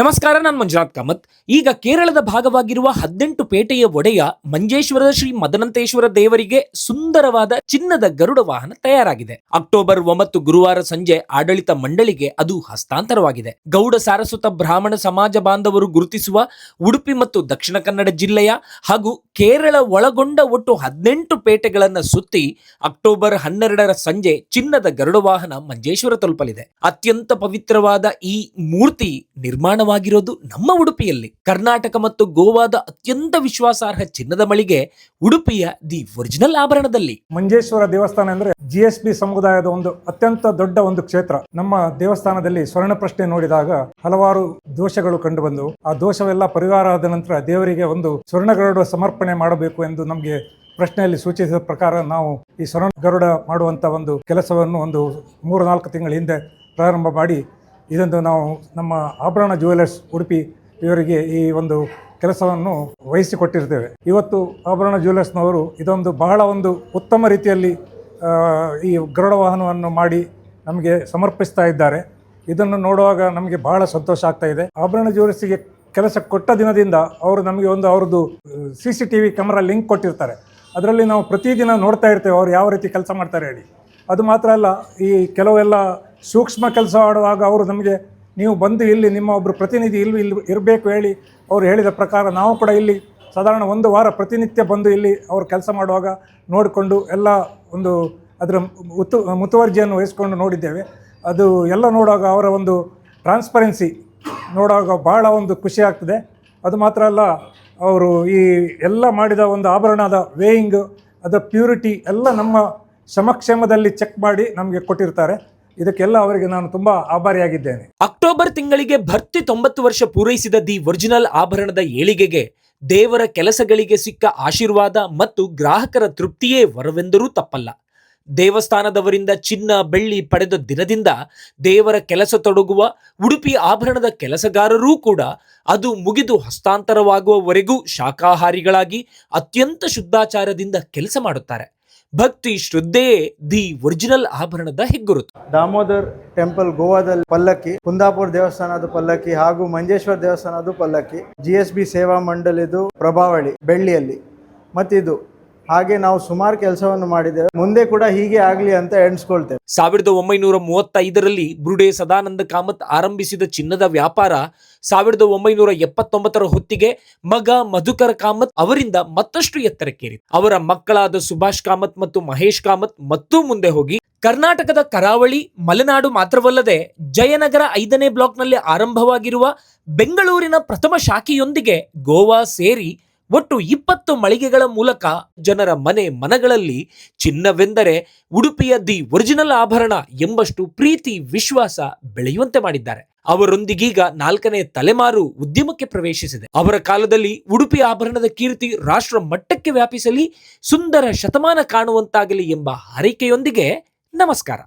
ನಮಸ್ಕಾರ, ನಾನು ಮಂಜುನಾಥ್ ಕಾಮತ್. ಈಗ ಕೇರಳದ ಭಾಗವಾಗಿರುವ ಹದಿನೆಂಟು ಪೇಟೆಯ ಒಡೆಯ ಮಂಜೇಶ್ವರದ ಶ್ರೀ ಮದನಂತೇಶ್ವರ ದೇವರಿಗೆ ಸುಂದರವಾದ ಚಿನ್ನದ ಗರುಡ ವಾಹನ ತಯಾರಾಗಿದೆ. ಅಕ್ಟೋಬರ್ ಒಂಬತ್ತು ಗುರುವಾರ ಸಂಜೆ ಆಡಳಿತ ಮಂಡಳಿಗೆ ಅದು ಹಸ್ತಾಂತರವಾಗಿದೆ. ಗೌಡ ಸಾರಸ್ವತ ಬ್ರಾಹ್ಮಣ ಸಮಾಜ ಬಾಂಧವರು ಗುರುತಿಸುವ ಉಡುಪಿ ಮತ್ತು ದಕ್ಷಿಣ ಕನ್ನಡ ಜಿಲ್ಲೆಯ ಹಾಗೂ ಕೇರಳ ಒಳಗೊಂಡ ಒಟ್ಟು ಹದಿನೆಂಟು ಪೇಟೆಗಳನ್ನ ಸುತ್ತಿ ಅಕ್ಟೋಬರ್ ಹನ್ನೆರಡರ ಸಂಜೆ ಚಿನ್ನದ ಗರುಡ ವಾಹನ ಮಂಜೇಶ್ವರ ತಲುಪಲಿದೆ. ಅತ್ಯಂತ ಪವಿತ್ರವಾದ ಈ ಮೂರ್ತಿ ನಿರ್ಮಾಣವಾಗಿರೋದು ನಮ್ಮ ಉಡುಪಿಯಲ್ಲಿ. ಕರ್ನಾಟಕ ಮತ್ತು ಗೋವಾದ ಅತ್ಯಂತ ವಿಶ್ವಾಸಾರ್ಹ ಚಿನ್ನದ ಮಳಿಗೆ ಉಡುಪಿಯ ದಿ ಒರಿಜಿನಲ್ ಆಭರಣದಲ್ಲಿ. ಮಂಜೇಶ್ವರ ದೇವಸ್ಥಾನ ಅಂದ್ರೆ ಜಿ ಎಸ್ ಬಿ ಸಮುದಾಯದ ಒಂದು ಅತ್ಯಂತ ದೊಡ್ಡ ಒಂದು ಕ್ಷೇತ್ರ. ನಮ್ಮ ದೇವಸ್ಥಾನದಲ್ಲಿ ಸ್ವರ್ಣ ಪ್ರಶ್ನೆ ನೋಡಿದಾಗ ಹಲವಾರು ದೋಷಗಳು ಕಂಡುಬಂದು ಆ ದೋಷವೆಲ್ಲ ಪರಿಹಾರ ಆದ ನಂತರ ದೇವರಿಗೆ ಒಂದು ಸ್ವರ್ಣ ಗರುಡ ಸಮರ್ಪಣೆ ಮಾಡಬೇಕು ಎಂದು ನಮಗೆ ಪ್ರಶ್ನೆಯಲ್ಲಿ ಸೂಚಿಸಿದ ಪ್ರಕಾರ ನಾವು ಈ ಸ್ವರ್ಣ ಗರುಡ ಮಾಡುವಂಥ ಒಂದು ಕೆಲಸವನ್ನು ಒಂದು ಮೂರು ನಾಲ್ಕು ತಿಂಗಳ ಹಿಂದೆ ಪ್ರಾರಂಭ ಮಾಡಿ, ಇದೊಂದು ನಾವು ನಮ್ಮ ಆಭರಣ ಜ್ಯುವೆಲರ್ಸ್ ಉಡುಪಿ ಇವರಿಗೆ ಈ ಒಂದು ಕೆಲಸವನ್ನು ವಹಿಸಿಕೊಟ್ಟಿರ್ತೇವೆ. ಇವತ್ತು ಆಭರಣ ಜ್ಯುವೆಲರ್ಸ್ನವರು ಇದೊಂದು ಬಹಳ ಒಂದು ಉತ್ತಮ ರೀತಿಯಲ್ಲಿ ಈ ಗರುಡ ವಾಹನವನ್ನು ಮಾಡಿ ನಮಗೆ ಸಮರ್ಪಿಸ್ತಾ ಇದ್ದಾರೆ. ಇದನ್ನು ನೋಡುವಾಗ ನಮಗೆ ಬಹಳ ಸಂತೋಷ ಆಗ್ತಾ ಇದೆ. ಆಭರಣ ಜ್ಯುವೆಲರ್ಸಿಗೆ ಕೆಲಸ ಕೊಟ್ಟ ದಿನದಿಂದ ಅವರು ನಮಗೆ ಒಂದು ಅವ್ರದ್ದು C C T V camera link ಕೊಟ್ಟಿರ್ತಾರೆ. ಅದರಲ್ಲಿ ನಾವು ಪ್ರತಿದಿನ ನೋಡ್ತಾ ಇರ್ತೇವೆ ಅವ್ರು ಯಾವ ರೀತಿ ಕೆಲಸ ಮಾಡ್ತಾರೆ ಹೇಳಿ. ಅದು ಮಾತ್ರ ಅಲ್ಲ, ಈ ಕೆಲವೆಲ್ಲ ಸೂಕ್ಷ್ಮ ಕೆಲಸ ಆಡುವಾಗ ಅವರು ನಮಗೆ, ನೀವು ಬಂದು ಇಲ್ಲಿ ನಿಮ್ಮ ಒಬ್ಬರು ಪ್ರತಿನಿಧಿ ಇಲ್ಲಿ ಇಲ್ಲಿ ಇರಬೇಕು ಹೇಳಿ ಅವರು ಹೇಳಿದ ಪ್ರಕಾರ ನಾವು ಕೂಡ ಇಲ್ಲಿ ಸಾಧಾರಣ ಒಂದು ವಾರ ಪ್ರತಿನಿತ್ಯ ಬಂದು ಇಲ್ಲಿ ಅವರು ಕೆಲಸ ಮಾಡುವಾಗ ನೋಡಿಕೊಂಡು ಎಲ್ಲ ಒಂದು ಅದರ ಮುತು ಮುತುವರ್ಜಿಯನ್ನು ವಹಿಸ್ಕೊಂಡು ನೋಡಿದ್ದೇವೆ. ಅದು ಎಲ್ಲ ನೋಡುವಾಗ ಅವರ ಒಂದು ಟ್ರಾನ್ಸ್ಪರೆನ್ಸಿ ನೋಡುವಾಗ ಭಾಳ ಒಂದು ಖುಷಿ ಆಗ್ತದೆ. ಅದು ಮಾತ್ರ ಅಲ್ಲ, ಅವರು ಈ ಎಲ್ಲ ಮಾಡಿದ ಒಂದು ಆಭರಣದ ವೇಯಿಂಗ್ ಅದರ ಪ್ಯೂರಿಟಿ ಎಲ್ಲ ನಮ್ಮ ಸಮಕ್ಷೇಮದಲ್ಲಿ ಚೆಕ್ ಮಾಡಿ ನಮಗೆ ಕೊಟ್ಟಿರ್ತಾರೆ. ಇದಕ್ಕೆಲ್ಲ ಅವರಿಗೆ ನಾನು ತುಂಬಾ ಆಭಾರಿಯಾಗಿದ್ದೇನೆ. ಅಕ್ಟೋಬರ್ ತಿಂಗಳಿಗೆ ಭರ್ತಿ ತೊಂಬತ್ತು ವರ್ಷ ಪೂರೈಸಿದ ದಿ ಒರಿಜಿನಲ್ ಆಭರಣದ ಏಳಿಗೆಗೆ ದೇವರ ಕೆಲಸಗಳಿಗೆ ಸಿಕ್ಕ ಆಶೀರ್ವಾದ ಮತ್ತು ಗ್ರಾಹಕರ ತೃಪ್ತಿಯೇ ವರವೆಂದರೂ ತಪ್ಪಲ್ಲ. ದೇವಸ್ಥಾನದವರಿಂದ ಚಿನ್ನ, ಬೆಳ್ಳಿ ಪಡೆದ ದಿನದಿಂದ ದೇವರ ಕೆಲಸ ತೊಡಗುವ, ಉಡುಪಿ ಆಭರಣದ ಕೆಲಸಗಾರರೂ ಕೂಡ ಅದು ಮುಗಿದು ಹಸ್ತಾಂತರವಾಗುವವರೆಗೂ ಶಾಖಾಹಾರಿಗಳಾಗಿ ಅತ್ಯಂತ ಶುದ್ಧಾಚಾರದಿಂದ ಕೆಲಸ ಮಾಡುತ್ತಾರೆ. ಭಕ್ತಿ ಶ್ರದ್ಧೆಯೇ ದಿ ಒರಿಜಿನಲ್ ಆಭರಣದ ಹೆಗ್ಗುರುತು. ದಾಮೋದರ್ ಟೆಂಪಲ್ ಗೋವಾದಲ್ಲಿ ಪಲ್ಲಕ್ಕಿ, ಕುಂದಾಪುರ ದೇವಸ್ಥಾನದ ಪಲ್ಲಕ್ಕಿ ಹಾಗೂ ಮಂಜೇಶ್ವರ ದೇವಸ್ಥಾನದ ಪಲ್ಲಕ್ಕಿ ಜಿ ಬಿ ಸೇವಾ ಮಂಡಳಿದು ಪ್ರಭಾವಳಿ ಬೆಳ್ಳಿಯಲ್ಲಿ. ಮತ್ತಿದು ಹಾಗೆ ನಾವು ಸುಮಾರು ಕೆಲಸವನ್ನು ಮಾಡಿದ್ದೇವೆ. ಮುಂದೆ ಕೂಡ ಹೀಗೆ ಆಗಲಿ ಅಂತ ಎಣಿಸ್ಕೊಳ್ತೇವೆ. ಸಾವಿರದ ಒಂಬೈನೂರ ಮೂವತ್ತೈದರಲ್ಲಿ ಬ್ರುಡೆ ಸದಾನಂದ ಕಾಮತ್ ಆರಂಭಿಸಿದ ಚಿನ್ನದ ವ್ಯಾಪಾರ ಸಾವಿರದ ಒಂಬೈನೂರ ಎಪ್ಪತ್ತೊಂಬತ್ತರ ಹೊತ್ತಿಗೆ ಮಗ ಮಧುಕರ ಕಾಮತ್ ಅವರಿಂದ ಮತ್ತಷ್ಟು ಎತ್ತರಕ್ಕೇರಿ ಅವರ ಮಕ್ಕಳಾದ ಸುಭಾಷ್ ಕಾಮತ್ ಮತ್ತು ಮಹೇಶ್ ಕಾಮತ್ ಮತ್ತೂ ಮುಂದೆ ಹೋಗಿ ಕರ್ನಾಟಕದ ಕರಾವಳಿ, ಮಲೆನಾಡು ಮಾತ್ರವಲ್ಲದೆ ಜಯನಗರ ಐದನೇ ಬ್ಲಾಕ್ನಲ್ಲಿ ಆರಂಭವಾಗಿರುವ ಬೆಂಗಳೂರಿನ ಪ್ರಥಮ ಶಾಖೆಯೊಂದಿಗೆ ಗೋವಾ ಸೇರಿ ಒಟ್ಟು ಇಪ್ಪತ್ತು ಮಳಿಗೆಗಳ ಮೂಲಕ ಜನರ ಮನೆ ಮನಗಳಲ್ಲಿ ಚಿನ್ನವೆಂದರೆ ಉಡುಪಿಯ ದಿ ಒರಿಜಿನಲ್ ಆಭರಣ ಎಂಬಷ್ಟು ಪ್ರೀತಿ, ವಿಶ್ವಾಸ ಬೆಳೆಯುವಂತೆ ಮಾಡಿದ್ದಾರೆ. ಅವರೊಂದಿಗೀಗ ನಾಲ್ಕನೇ ತಲೆಮಾರು ಉದ್ಯಮಕ್ಕೆ ಪ್ರವೇಶಿಸಿದೆ. ಅವರ ಕಾಲದಲ್ಲಿ ಉಡುಪಿ ಆಭರಣದ ಕೀರ್ತಿ ರಾಷ್ಟ್ರ ಮಟ್ಟಕ್ಕೆ ವ್ಯಾಪಿಸಲಿ, ಸುಂದರ ಶತಮಾನ ಕಾಣುವಂತಾಗಲಿ ಎಂಬ ಹಾರೈಕೆಯೊಂದಿಗೆ ನಮಸ್ಕಾರ.